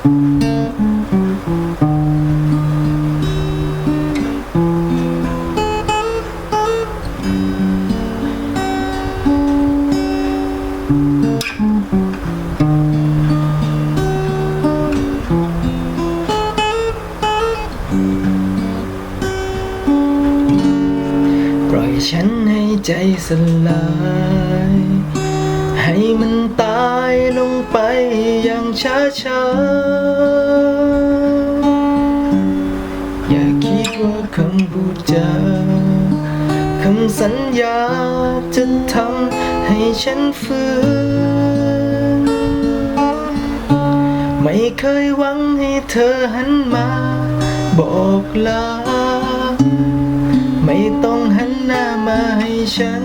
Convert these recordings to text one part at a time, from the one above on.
ปล่อยฉันให้ใจสลาย ไปอย่างช้าช้าอย่าคิดว่าคำพูดจาคำสัญญาจะทำให้ฉันฟื้นไม่เคยหวังให้เธอหันมา บอกลา ไม่ต้องหันหน้ามาให้ฉัน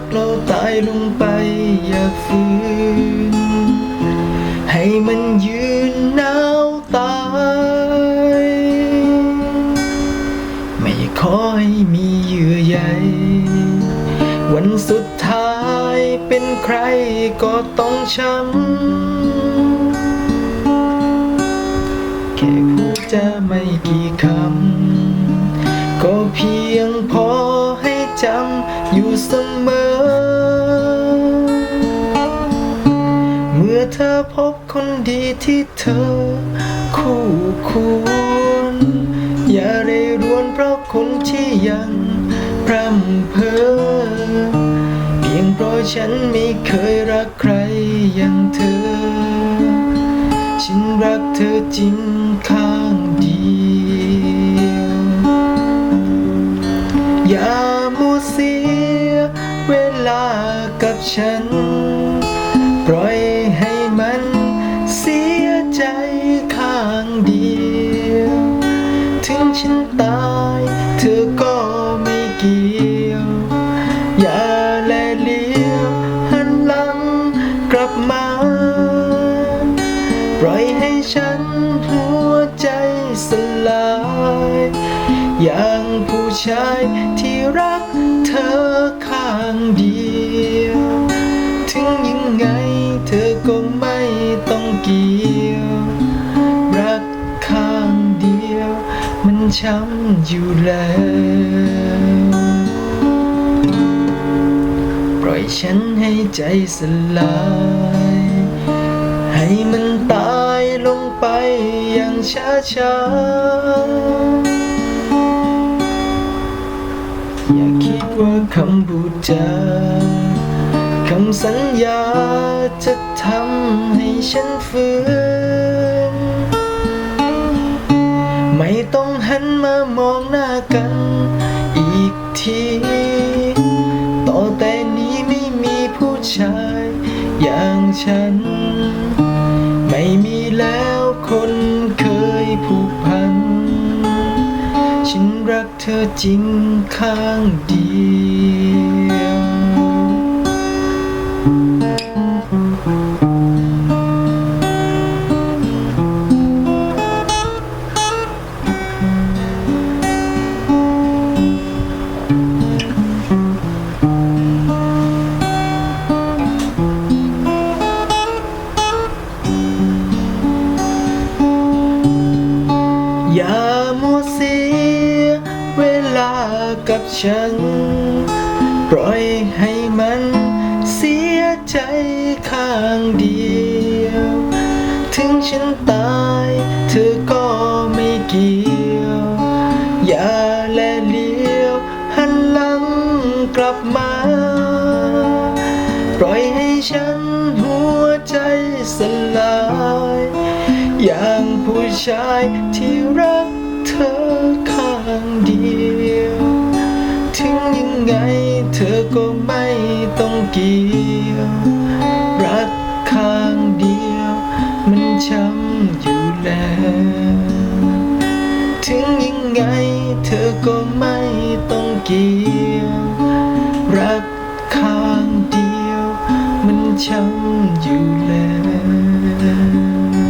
กเราตายลงไปอย่าฟื้นให้มันยืนหนาวตาย ไม่ขอให้มีเยื่อใยวันสุดท้ายเป็นใครก็ต้องช้ำแค่พูดจะไม่กี่คำ ก็เพียงพอให้จำอยู่เสมอ เมื่อเธอพบคนดีที่เธอ คู่ควร อย่าเรรวนเพราะคนที่ยังพร่ำเพ้อเพียงเพราะฉันไม่เคยรักใครอย่างเธอ ฉันรักเธอจริงข้างเดียว อย่ามัวเสียเวลากับฉัน ปล่อย ถึงฉันตาย เธอก็ไม่เกี่ยว อย่าแลเลียวหันหลังกลับมา ปล่อยให้ฉันหัวใจสลาย อย่างผู้ชายที่รักเธอข้างเดียว ช้ำอยู่แล้ว ปล่อยฉันให้ใจสลาย ให้มันตายลงไปอย่างช้าช้าอย่าคิดว่าคำพูดจาคำสัญญาจะทำให้ฉันฟื้น ไม่ต้องหันมามองหน้ากัน อีกที ต่อแต่นี้ไม่มีผู้ชาย อย่างฉัน ไม่มีแล้วคนเคยผูกพัน ฉันรักเธอจริงข้างเดียว อย่ามัวเสียเวลากับฉัน ปล่อยให้มันเสียใจข้างเดียว ถึงฉันตายเธอก็ไม่เกี่ยว อย่าแลเลี้ยวหันหลังกลับมา ปล่อยให้ฉันหัวใจสลาย อย่างผู้ชายที่รักเธอข้างเดียว ถึงยังไงเธอก็ไม่ต้องเกี่ยว รักข้างเดียว มันช้ำอยู่แล้ว ถึงยังไงเธอก็ไม่ต้องเกี่ยว รักข้างเดียว มันช้ำอยู่แล้ว